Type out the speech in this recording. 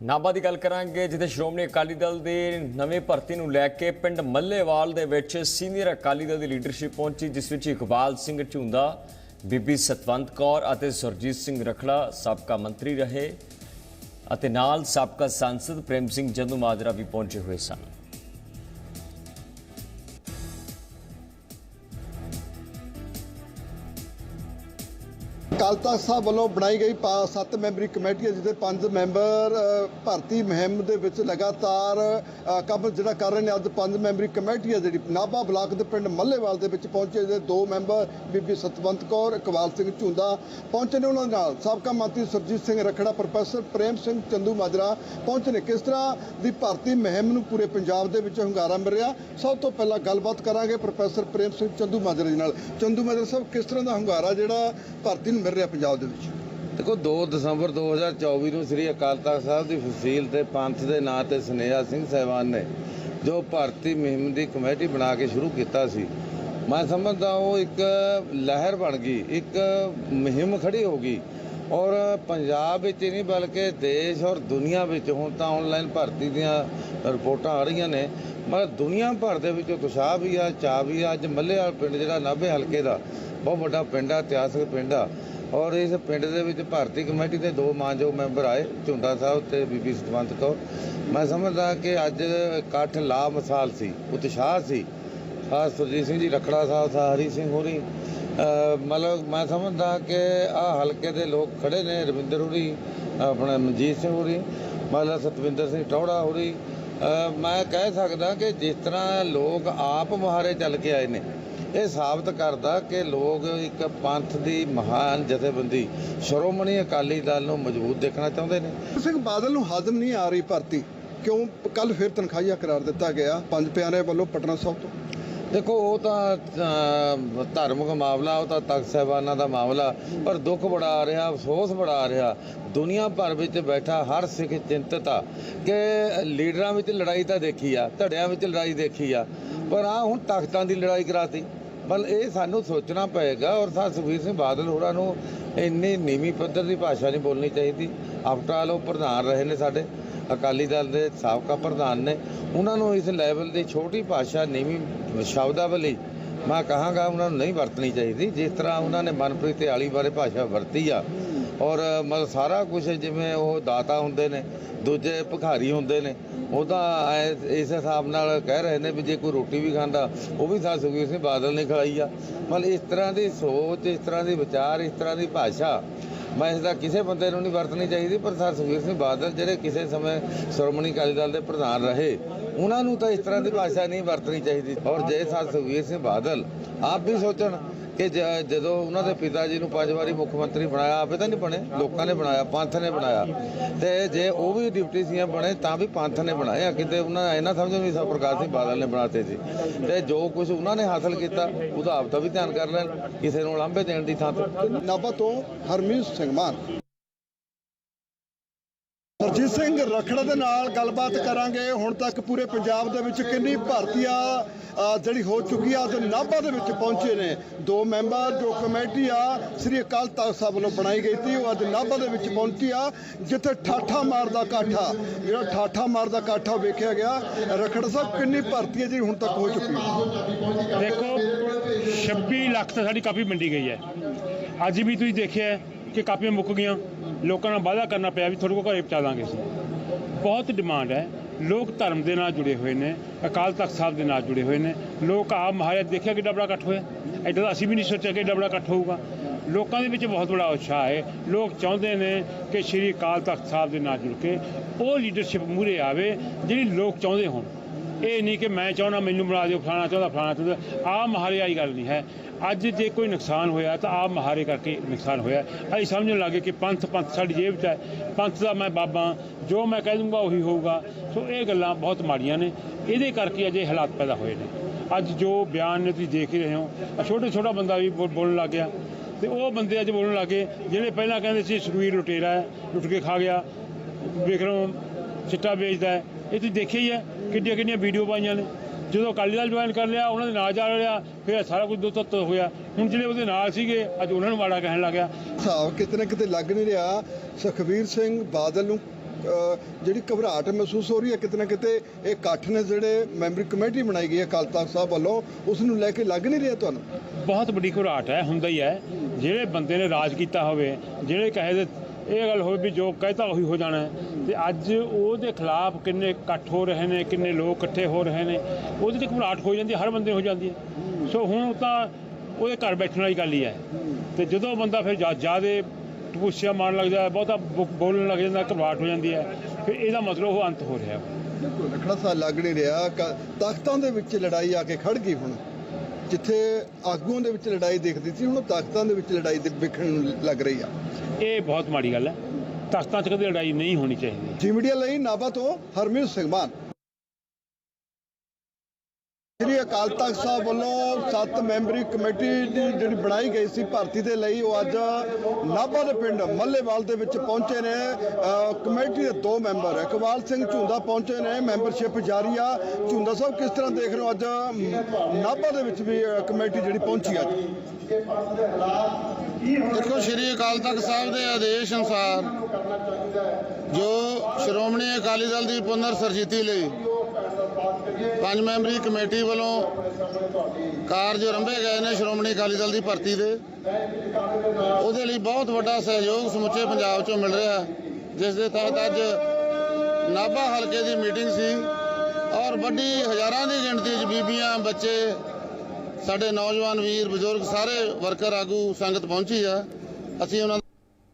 ਨਾਭਾ ਦੀ ਗੱਲ ਕਰਾਂਗੇ, ਜਿੱਥੇ ਸ਼੍ਰੋਮਣੀ ਅਕਾਲੀ ਦਲ ਦੇ ਨਵੇਂ ਭਰਤੀ ਨੂੰ ਲੈ ਕੇ ਪਿੰਡ ਮੱਲੇਵਾਲ ਦੇ ਵਿੱਚ ਸੀਨੀਅਰ ਅਕਾਲੀ ਦਲ ਦੀ ਲੀਡਰਸ਼ਿਪ ਪਹੁੰਚੀ, ਜਿਸ ਵਿੱਚ ਇਕਬਾਲ ਸਿੰਘ ਝੁੰਦਾ, ਬੀਬੀ ਸਤਵੰਤ ਕੌਰ ਅਤੇ ਸੁਰਜੀਤ ਸਿੰਘ ਰਖੜਾ ਸਾਬਕਾ ਮੰਤਰੀ ਰਹੇ ਅਤੇ ਨਾਲ ਸਾਬਕਾ ਸੰਸਦ ਪ੍ਰੇਮ ਸਿੰਘ ਜੰਦੂ ਮਾਜਰਾ ਵੀ ਪਹੁੰਚੇ ਹੋਏ ਸਨ। ਅਕਾਲ ਤਖਤ ਸਾਹਿਬ ਵੱਲੋਂ ਬਣਾਈ ਗਈ ਪਾ- ਸੱਤ ਮੈਂਬਰੀ ਕਮੇਟੀ ਹੈ ਜਿਹਦੇ ਪੰਜ ਮੈਂਬਰ ਭਰਤੀ ਮੁਹਿੰਮ ਦੇ ਵਿੱਚ ਲਗਾਤਾਰ ਅ, ਕੰਮ ਜਿਹੜਾ ਕਰ ਰਹੇ ਨੇ ਅੱਜ ਪੰਜ ਮੈਂਬਰੀ ਕਮੇਟੀ ਹੈ ਜਿਹੜੀ ਨਾਭਾ ਬਲਾਕ ਦੇ ਪਿੰਡ ਮੱਲੇਵਾਲ ਦੇ ਵਿੱਚ ਪਹੁੰਚੇ ਜਿਹਦੇ ਦੋ ਮੈਂਬਰ ਬੀਬੀ ਸਤਵੰਤ ਕੌਰ ਇਕਬਾਲ ਸਿੰਘ ਝੁੰਦਾ ਪਹੁੰਚੇ ਨੇ ਉਹਨਾਂ ਦੇ ਨਾਲ। ਸਾਬਕਾ ਮੰਤਰੀ ਸੁਰਜੀਤ ਸਿੰਘ ਰਖੜਾ ਪ੍ਰੋਫੈਸਰ ਪ੍ਰੇਮ ਸਿੰਘ ਚੰਦੂ ਮਾਜਰਾ ਪਹੁੰਚੇ ਨੇ। ਕਿਸ ਤਰ੍ਹਾਂ ਦੀ ਭਰਤੀ ਮੁਹਿੰਮ ਨੂੰ ਪੂਰੇ ਪੰਜਾਬ ਦੇ ਵਿੱਚ ਹੁੰਗਾਰਾ ਮਿਲ ਰਿਹਾ? ਸਭ ਤੋਂ ਪਹਿਲਾਂ ਗੱਲਬਾਤ ਕਰਾਂਗੇ ਪ੍ਰੋਫੈਸਰ ਪ੍ਰੇਮ ਸਿੰਘ ਚੰਦੂ ਮਾਜਰਾ ਜੀ ਨਾਲ। ਚੰਦੂ ਮਾਜਰਾ ਸਾਹਿਬ ਕਿਸ ਤਰ੍ਹਾਂ ਦਾ ਹੁੰਗਾਰਾ ਜਿਹੜਾ ਭਰਤੀ ਨੂੰ ਮਿਲ ਰਿਹਾ ਪੰਜਾਬ ਦੇ ਵਿੱਚ? ਦੇਖੋ 2 ਦਸੰਬਰ 2024 ਨੂੰ ਸ੍ਰੀ ਅਕਾਲ ਤਖਤ ਸਾਹਿਬ ਦੀ ਫਸੀਲ ਤੇ ਪੰਥ ਦੇ ਨਾਂ ਤੇ ਸਨੇਹਾ ਸਿੰਘ ਸਹਿਬਾਨ ਨੇ ਜੋ ਭਾਰਤੀ ਮੁਹਿੰਮ ਦੀ ਕਮੇਟੀ ਬਣਾ ਕੇ ਸ਼ੁਰੂ ਕੀਤਾ ਸੀ, ਮੈਂ ਸਮਝਦਾ ਉਹ ਇੱਕ ਲਹਿਰ ਬਣ ਗਈ, ਇੱਕ ਮੁਹਿੰਮ ਖੜੀ ਹੋ ਗਈ ਔਰ ਪੰਜਾਬ ਵਿੱਚ ਹੀ ਨਹੀਂ ਬਲਕਿ ਦੇਸ਼ ਔਰ ਦੁਨੀਆ ਵਿੱਚ ਹੁਣ ਤਾਂ ਆਨਲਾਈਨ ਭਰਤੀ ਦੀਆਂ ਰਿਪੋਰਟਾਂ ਆ ਰਹੀਆਂ ਨੇ, ਮਗਰ ਦੁਨੀਆ ਭਰ ਦੇ ਵਿੱਚ ਉਤਸ਼ਾਹ ਵੀ ਆ, ਚਾਹ ਵੀ ਆ, ਅੱਜ ਮੱਲੇਵਾਲ ਪਿੰਡ ਜਿਹੜਾ ਨਾਭੇ ਹਲਕੇ ਦਾ, ਬਹੁਤ ਵੱਡਾ ਪਿੰਡ ਆ, ਇਤਿਹਾਸਕ ਪਿੰਡ ਆ ਔਰ ਇਸ ਪਿੰਡ ਦੇ ਵਿੱਚ ਭਾਰਤੀ ਕਮੇਟੀ ਦੇ ਦੋ ਮਾਨਯੋਗ ਮੈਂਬਰ ਆਏ ਝੁੰਡਾ ਸਾਹਿਬ ਤੇ ਬੀਬੀ ਸਤਵੰਤ ਕੌਰ। ਮੈਂ ਸਮਝਦਾ ਕਿ ਅੱਜ ਇਕੱਠ ਲਾ ਮਿਸਾਲ ਸੀ ਉਤਸ਼ਾਹ ਸੀ। ਖਾਸ ਸੁਰਜੀਤ ਸਿੰਘ ਜੀ ਰਖੜਾ ਸਾਹਿਬ ਸਾ ਹਰੀ ਸਿੰਘ ਹੋਰੀ। ਅ, ਮਤਲਬ ਮੈਂ ਸਮਝਦਾ ਕਿ ਆ ਹਲਕੇ ਦੇ ਲੋਕ ਖੜੇ ਨੇ ਰਵਿੰਦਰ ਹੋਰੀ ਆਪਣਾ ਮਨਜੀਤ ਸਿੰਘ ਹੋਰੀ ਮਤਲਬ ਸਤਵਿੰਦਰ ਸਿੰਘ ਟੌੜਾ ਹੋਰੀ। ਅ, ਮੈਂ ਕਹਿ ਸਕਦਾ ਕਿ ਜਿਸ ਤਰ੍ਹਾਂ ਲੋਕ ਆਪ ਮੁਹਾਰੇ ਚੱਲ ਕੇ ਆਏ ਨੇ ਇਹ ਸਾਬਤ ਕਰਦਾ ਕਿ ਲੋਕ ਇੱਕ ਪੰਥ ਦੀ ਮਹਾਨ ਜਥੇਬੰਦੀ ਸ਼੍ਰੋਮਣੀ ਅਕਾਲੀ ਦਲ ਨੂੰ ਮਜ਼ਬੂਤ ਦੇਖਣਾ ਚਾਹੁੰਦੇ ਨੇ। ਸਿੰਘ ਬਾਦਲ ਨੂੰ ਹਜ਼ਮ ਨਹੀਂ ਆ ਰਹੀ ਭਰਤੀ। ਕਿਉਂ? ਕੱਲ ਫਿਰ ਤਨਖਾਹੀਆ ਕਰਾਰ ਦਿੱਤਾ ਗਿਆ ਪੰਜ ਪਿਆਰੇ ਵੱਲੋਂ ਪਟਨਾ ਸਾਹਿਬ ਤੋਂ। ਦੇਖੋ ਉਹ ਤਾਂ ਧਾਰਮਿਕ ਮਾਮਲਾ ਉਹ ਤਾਂ ਤਖਤ ਸਾਹਿਬਾਨਾਂ ਦਾ ਮਾਮਲਾ ਪਰ ਦੁੱਖ ਬੜਾ ਆ ਰਿਹਾ ਅਫਸੋਸ ਬੜਾ ਆ ਰਿਹਾ। ਦੁਨੀਆ ਭਰ ਵਿੱਚ ਬੈਠਾ ਹਰ ਸਿੱਖ ਚਿੰਤਤ ਆ ਕਿ ਲੀਡਰਾਂ ਵਿੱਚ ਲੜਾਈ ਤਾਂ ਦੇਖੀ ਆ ਧੜਿਆਂ ਵਿੱਚ ਲੜਾਈ ਦੇਖੀ ਆ। ਪਰ ਆ ਹੁਣ ਤਖਤਾਂ ਦੀ ਲੜਾਈ ਕਰਾਤੀ। ਬਲ ਇਹ ਸਾਨੂੰ ਸੋਚਣਾ ਪਏਗਾ ਔਰ ਸਾ ਸੁਖਬੀਰ ਸਿੰਘ ਬਾਦਲ ਹੋਰਾਂ ਨੂੰ ਇੰਨੀ ਨੀਵੀਂ ਪੱਧਰ ਦੀ ਭਾਸ਼ਾ ਨਹੀਂ ਬੋਲਣੀ ਚਾਹੀਦੀ। ਆਫਟਰ ਆਲ ਉਹ ਪ੍ਰਧਾਨ ਰਹੇ ਨੇ ਸਾਡੇ। ਅਕਾਲੀ ਦਲ ਦੇ ਸਾਬਕਾ ਪ੍ਰਧਾਨ ਨੇ। ਉਹਨਾਂ ਨੂੰ ਇਸ ਲੈਵਲ ਦੀ ਛੋਟੀ ਭਾਸ਼ਾ ਨੀਵੀਂ ਸ਼ਬਦਾਵਲੀ ਮੈਂ ਕਹਾਂਗਾ ਉਹਨਾਂ ਨੂੰ ਨਹੀਂ ਵਰਤਣੀ ਚਾਹੀਦੀ। ਜਿਸ ਤਰ੍ਹਾਂ ਉਹਨਾਂ ਨੇ ਮਨਪ੍ਰੀਤ ਤੇ ਆਲੀ ਬਾਰੇ ਭਾਸ਼ਾ ਵਰਤੀ ਆ ਔਰ, ਮਤਲਬ ਸਾਰਾ ਕੁਝ ਜਿਵੇਂ ਉਹ ਦਾਤਾ ਹੁੰਦੇ ਨੇ, ਦੂਜੇ ਭਿਖਾਰੀ ਹੁੰਦੇ ਨੇ, ਉਹ ਤਾਂ ਇਸ ਹਿਸਾਬ ਨਾਲ ਕਹਿ ਰਹੇ ਨੇ ਵੀ ਜੇ ਕੋਈ ਰੋਟੀ ਵੀ ਖਾਂਦਾ, ਉਹ ਵੀ ਸਾ ਸੁਖਬੀਰ ਸਿੰਘ ਬਾਦਲ ਨੇ ਖਲਾਈ ਆ। ਮਤਲਬ ਇਸ ਤਰ੍ਹਾਂ ਦੀ ਸੋਚ, ਇਸ ਤਰ੍ਹਾਂ ਦੀ ਵਿਚਾਰ, ਇਸ ਤਰ੍ਹਾਂ ਦੀ ਭਾਸ਼ਾ ਮੈਂ ਇਸ ਦਾ ਕਿਸੇ ਬੰਦੇ ਨੂੰ ਨਹੀਂ ਵਰਤਣੀ ਚਾਹੀਦੀ, ਪਰ ਸਰ ਸੁਖਬੀਰ ਸਿੰਘ ਬਾਦਲ ਜਿਹੜੇ ਕਿਸੇ ਸਮੇਂ ਸ਼੍ਰੋਮਣੀ ਅਕਾਲੀ ਦਲ ਦੇ ਪ੍ਰਧਾਨ ਰਹੇ, ਉਹਨਾਂ ਨੂੰ ਤਾਂ ਇਸ ਤਰ੍ਹਾਂ ਦੀ ਭਾਸ਼ਾ ਨਹੀਂ ਵਰਤਣੀ ਚਾਹੀਦੀ। ਔਰ ਜੇ ਸਰ ਸੁਖਬੀਰ ਸਿੰਘ ਬਾਦਲ ਆਪ ਵੀ ਸੋਚਣ ਕਿ ਜਦੋਂ ਉਹਨਾਂ ਦੇ ਪਿਤਾ ਜੀ ਨੂੰ ਪੰਜ ਵਾਰੀ ਮੁੱਖ ਮੰਤਰੀ ਬਣਾਇਆ, ਆਪੇ ਤਾਂ ਨਹੀਂ ਬਣੇ, ਲੋਕਾਂ ਨੇ ਬਣਾਇਆ, ਪੰਥ ਨੇ ਬਣਾਇਆ। ਤੇ ਜੇ ਉਹ ਵੀ ਡਿਪਟੀ ਸੀਐਮ ਬਣੇ, ਤਾਂ ਵੀ ਪੰਥ ਨੇ ਬਣਾਇਆ। ਕਿਤੇ ਉਹਨਾਂ ਇਹ ਨਾ ਸਮਝੋ ਵੀ ਸਭ ਪ੍ਰਕਾਸ਼ ਸਿੰਘ ਬਾਦਲ ਨੇ ਬਣਾਤੇ ਸੀ। ਤੇ ਜੋ ਕੁਝ ਉਹਨਾਂ ਨੇ ਹਾਸਲ ਕੀਤਾ, ਉਹਦਾ ਆਪ ਤਾਂ ਵੀ ਧਿਆਨ ਕਰ ਲੈਣ, ਕਿਸੇ ਨੂੰ ਲਾਂਭੇ ਦੇਣ ਦੀ ਥਾਂ ਤੇ। ਨਾਭਾ ਤੋਂ ਹਰਮੀਤ ਸਿੰਘ ਮਾਨ। ਹਰਜੀਤ ਸਿੰਘ ਰਖੜਾ ਦੇ ਨਾਲ ਗੱਲਬਾਤ ਕਰਾਂਗੇ। ਹੁਣ ਤੱਕ ਪੂਰੇ ਪੰਜਾਬ ਦੇ ਵਿੱਚ ਕਿੰਨੀ ਭਰਤੀ ਜਿਹੜੀ ਹੋ ਚੁੱਕੀ ਆ ਤੇ ਨਾਭਾ ਦੇ ਵਿੱਚ ਪਹੁੰਚੇ ਨੇ। ਦੋ ਮੈਂਬਰ, ਜੋ ਕਮੇਟੀ ਆ, ਸ੍ਰੀ ਅਕਾਲ ਤਖਤ ਸਾਹਿਬ ਵੱਲੋਂ ਬਣਾਈ ਗਈ ਸੀ, ਉਹ ਅੱਜ ਨਾਭਾ ਦੇ ਵਿੱਚ ਪਹੁੰਚੀ ਆ, ਜਿੱਥੇ ਠਾਠਾ ਮਾਰਦਾ ਕਾਠਾ, ਜਿਹੜਾ ਠਾਠਾ ਮਾਰਦਾ ਕਾਠਾ ਵੇਖਿਆ ਗਿਆ। ਰਖੜਾ ਸਾਹਿਬ, ਕਿੰਨੀ ਭਰਤੀ ਹੈ ਜਿਹੜੀ ਹੁਣ ਤੱਕ ਹੋ ਚੁੱਕੀ ਦੇਖੋ 26 ਲੱਖ ਤਾਂ ਸਾਡੀ ਕਾਪੀ ਮੰਡੀ ਗਈ ਹੈ। ਅੱਜ ਵੀ ਤੁਸੀਂ ਦੇਖਿਆ ਕਿ ਕਾਪੀਆਂ ਮੁੱਕ ਗਈਆਂ। ਲੋਕਾਂ ਨਾਲ ਵਾਅਦਾ ਕਰਨਾ ਪਿਆ ਵੀ ਤੁਹਾਡੇ ਕੋਲ ਘਰੇ ਪਹੁੰਚਾ ਦਾਂਗੇ ਅਸੀਂ। ਬਹੁਤ ਡਿਮਾਂਡ ਹੈ। ਲੋਕ ਧਰਮ ਦੇ ਨਾਲ ਜੁੜੇ ਹੋਏ ਨੇ, ਅਕਾਲ ਤਖਤ ਸਾਹਿਬ ਦੇ ਨਾਲ ਜੁੜੇ ਹੋਏ ਨੇ। ਲੋਕ ਆ ਮਹਾਰਾਜ ਦੇਖਿਆ ਕਿੱਡਾ ਬੜਾ ਇਕੱਠ ਹੋਇਆ? ਐਡਾ ਤਾਂ ਅਸੀਂ ਵੀ ਨਹੀਂ ਸੋਚਿਆ ਕਿ ਐਡਾ ਬੜਾ ਇਕੱਠ ਹੋਊਗਾ। ਲੋਕਾਂ ਦੇ ਵਿੱਚ ਬਹੁਤ ਬੜਾ ਉਤਸ਼ਾਹ ਹੈ। ਲੋਕ ਚਾਹੁੰਦੇ ਨੇ ਕਿ ਸ਼੍ਰੀ ਅਕਾਲ ਤਖਤ ਸਾਹਿਬ ਦੇ ਨਾਲ ਜੁੜ ਕੇ ਉਹ ਲੀਡਰਸ਼ਿਪ ਮੂਹਰੇ ਆਵੇ ਜਿਹੜੀ ਲੋਕ ਚਾਹੁੰਦੇ ਹੋਣ। ਇਹ ਨਹੀਂ ਕਿ ਮੈਂ ਚਾਹੁੰਦਾ ਮੈਨੂੰ ਬਣਾ ਦਿਓ, ਫਲਾਣਾ ਚਾਹੁੰਦਾ ਫਲਾਣਾ ਚਾਹੁੰਦਾ। ਆਹ ਮਹਾਰੇ ਆਈ ਗੱਲ ਨਹੀਂ ਹੈ। ਅੱਜ ਜੇ ਕੋਈ ਨੁਕਸਾਨ ਹੋਇਆ ਤਾਂ ਆਹ ਮਹਾਰੇ ਕਰਕੇ ਨੁਕਸਾਨ ਹੋਇਆ ਅਸੀਂ ਸਮਝਣ ਲੱਗੇ ਕਿ ਪੰਥ ਪੰਥ ਸਾਡੀ ਜੇਬ 'ਚ ਹੈ। ਪੰਥ ਦਾ ਮੈਂ ਬਾਬਾ ਜੋ ਮੈਂ ਕਹਿ ਦੂੰਗਾ ਉਹੀ ਹੋਊਗਾ। ਸੋ ਇਹ ਗੱਲਾਂ ਬਹੁਤ ਮਾੜੀਆਂ ਨੇ। ਇਹਦੇ ਕਰਕੇ ਅਜੇ ਹਾਲਾਤ ਪੈਦਾ ਹੋਏ ਨੇ। ਅੱਜ ਜੋ ਬਿਆਨ ਨੇ ਤੁਸੀਂ ਦੇਖ ਹੀ ਰਹੇ ਹੋ। ਆਹ ਛੋਟੇ, ਛੋਟਾ ਬੰਦਾ ਵੀ ਬੋ- ਬੋਲਣ ਲੱਗ ਗਿਆ। ਤੇ ਉਹ ਬੰਦੇ ਅੱਜ ਬੋਲਣ ਲੱਗੇ, ਜਿਹੜੇ ਪਹਿਲਾਂ ਕਹਿੰਦੇ ਸੀ ਸੁਰਵੀਰ ਲੁਟੇਰਾ ਹੈ, ਲੁੱਟ ਕੇ ਖਾ ਗਿਆ। ਵਿਕਰਮ ਚਿੱਟਾ ਵੇਚਦਾ ਹੈ। ਇਹ ਤੁਸੀਂ ਦੇਖਿਆ ਹੀ ਹੈ ਕਿੱਡੀਆਂ ਕਿੰਨੀਆਂ ਵੀਡੀਓ ਪਾਈਆਂ ਨੇ। ਜਦੋਂ ਅਕਾਲੀ ਦਲ ਜੁਆਇਨ ਕਰ ਲਿਆ ਉਹਨਾਂ ਦੇ ਨਾਲ ਜਾ ਲਿਆ ਫਿਰ ਸਾਰਾ ਕੁਝ ਦੋ ਤੱਤ ਹੋਇਆ। ਹੁਣ ਜਿਹੜੇ ਉਹਦੇ ਨਾਲ ਸੀਗੇ ਅੱਜ ਉਹਨਾਂ ਨੂੰ ਮਾੜਾ ਕਹਿਣ ਲੱਗ ਗਿਆ। ਹਿਸਾਬ ਕਿਤੇ ਨਾ ਕਿਤੇ ਲੱਗ ਨਹੀਂ ਰਿਹਾ। ਸੁਖਬੀਰ ਸਿੰਘ ਬਾਦਲ ਨੂੰ ਜਿਹੜੀ ਘਬਰਾਹਟ ਮਹਿਸੂਸ ਹੋ ਰਹੀ ਹੈ ਕਿਤੇ ਨਾ ਕਿਤੇ ਇਹ ਇਕੱਠ ਨੇ ਜਿਹੜੇ ਮੈਂਬਰੀ ਕਮੇਟੀ ਬਣਾਈ ਗਈ ਹੈ ਅਕਾਲ ਤਖਤ ਸਾਹਿਬ ਵੱਲੋਂ ਉਸ ਨੂੰ ਲੈ ਕੇ ਲੱਗ ਨਹੀਂ ਰਿਹਾ ਤੁਹਾਨੂੰ? ਬਹੁਤ ਵੱਡੀ ਘੁਰਾਟ ਹੈ ਹੁੰਦਾ ਹੀ ਹੈ। ਜਿਹੜੇ ਬੰਦੇ ਨੇ ਰਾਜ ਕੀਤਾ ਹੋਵੇ ਜਿਹੜੇ ਕਹੇ ਦੇ ਇਹ ਗੱਲ ਹੋਵੇ ਵੀ ਜੋ ਕਹਿਤਾ ਉਹੀ ਹੋ ਜਾਣਾ ਹੈ। ਤੇ ਅੱਜ ਉਹਦੇ ਖਿਲਾਫ ਕਿੰਨੇ ਇਕੱਠ ਹੋ ਰਹੇ ਨੇ, ਕਿੰਨੇ ਲੋਕ ਇਕੱਠੇ ਹੋ ਰਹੇ ਨੇ, ਉਹਦੇ ਤੇ ਘਬਰਾਹਟ ਹੋ ਜਾਂਦੀ ਹੈ, ਹਰ ਬੰਦੇ ਹੋ ਜਾਂਦੀ ਹੈ। ਸੋ ਹੁਣ ਤਾਂ ਉਹਦੇ ਘਰ ਬੈਠਣ ਵਾਲੀ ਗੱਲ ਹੀ ਹੈ। ਤੇ ਜਦੋਂ ਬੰਦਾ ਫਿਰ ਜਿਆਦੇ ਟਪੂਸੀਆਂ ਮਾਰਨ ਲੱਗ ਜਾਂਦਾ, ਬਹੁਤਾ ਬੋ- ਬੋਲਣ ਲੱਗ ਜਾਂਦਾ, ਘਬਰਾਹਟ ਹੋ ਜਾਂਦੀ ਹੈ। ਫਿਰ ਇਹਦਾ ਮਤਲਬ ਉਹ ਅੰਤ ਹੋ ਰਿਹਾ। ਬਿਲਕੁਲ ਰਖੜਾ ਸਾਹਿਬ ਲੱਗ ਨਹੀਂ ਰਿਹਾ। ਤਾਕਤਾਂ ਦੇ ਵਿੱਚ ਲੜਾਈ ਆ ਕੇ ਖੜ ਗਈ ਹੁਣ। ਜਿੱਥੇ ਆਗੂਆਂ ਦੇ ਵਿੱਚ ਲੜਾਈ ਦਿਖਦੀ ਸੀ, ਹੁਣ ਤਾਕਤਾਂ ਦੇ ਵਿੱਚ ਲੜਾਈ ਦੇ ਵਿਖਣ ਲੱਗ ਰਹੀ ਆ। ਇਹ ਬਹੁਤ ਮਾੜੀ ਗੱਲ ਹੈ। ਤਖਤਾਂ 'ਚ ਕਦੇ ਲੜਾਈ ਨਹੀਂ ਹੋਣੀ ਚਾਹੀਦੀ। ਜੀ ਮੀਡੀਆ ਲਈ ਨਾਭਾ ਤੋਂ ਹਰਮੀਤ ਸਿੰਘ ਮਾਨ। ਸ੍ਰੀ ਅਕਾਲ ਤਖਤ ਸਾਹਿਬ ਵੱਲੋਂ ਸੱਤ ਮੈਂਬਰੀ ਕਮੇਟੀ ਦੀ ਜਿਹੜੀ ਬਣਾਈ ਗਈ ਸੀ ਭਰਤੀ ਦੇ ਲਈ ਉਹ ਅੱਜ ਨਾਭਾ ਦੇ ਪਿੰਡ ਮੱਲੇਵਾਲ ਦੇ ਵਿੱਚ ਪਹੁੰਚੇ ਨੇ। ਕਮੇਟੀ ਦੇ ਦੋ ਮੈਂਬਰ, ਇਕਬਾਲ ਸਿੰਘ ਝੁੰਦਾ ਪਹੁੰਚੇ ਨੇ, ਮੈਂਬਰਸ਼ਿਪ ਜਾਰੀ ਆ। ਝੁੰਦਾ ਸਾਹਿਬ, ਕਿਸ ਤਰ੍ਹਾਂ ਦੇਖ ਰਹੇ ਹੋ ਅੱਜ ਨਾਭਾ ਦੇ ਵਿੱਚ ਵੀ ਕਮੇਟੀ ਜਿਹੜੀ ਪਹੁੰਚੀ ਅੱਜ ਦੇਖੋ ਸ਼੍ਰੀ ਅਕਾਲ ਤਖਤ ਸਾਹਿਬ ਦੇ ਆਦੇਸ਼ ਅਨੁਸਾਰ ਜੋ ਸ਼੍ਰੋਮਣੀ ਅਕਾਲੀ ਦਲ ਦੀ ਪੁਨਰ ਸਰਜੀਤੀ ਲਈ ਪੰਜ ਮੈਂਬਰੀ ਕਮੇਟੀ ਵੱਲੋਂ ਕਾਰਜ ਆਰੰਭੇ ਗਏ ਨੇ ਸ਼੍ਰੋਮਣੀ ਅਕਾਲੀ ਦਲ ਦੀ ਭਰਤੀ ਦੇ, ਉਹਦੇ ਲਈ ਬਹੁਤ ਵੱਡਾ ਸਹਿਯੋਗ ਸਮੁੱਚੇ ਪੰਜਾਬ ਚੋਂ ਮਿਲ ਰਿਹਾ ਜਿਸ ਦੇ ਤਹਿਤ ਅੱਜ ਨਾਭਾ ਹਲਕੇ ਦੀ ਮੀਟਿੰਗ ਸੀ ਔਰ ਵੱਡੀ ਹਜ਼ਾਰਾਂ ਦੀ ਗਿਣਤੀ 'ਚ ਬੀਬੀਆਂ, ਬੱਚੇ ਸਾਡੇ ਨੌਜਵਾਨ ਵੀਰ ਬਜ਼ੁਰਗ ਸਾਰੇ ਵਰਕਰ ਆਗੂ ਸੰਗਤ ਪਹੁੰਚੀ ਆ। ਅਸੀਂ ਉਹਨਾਂ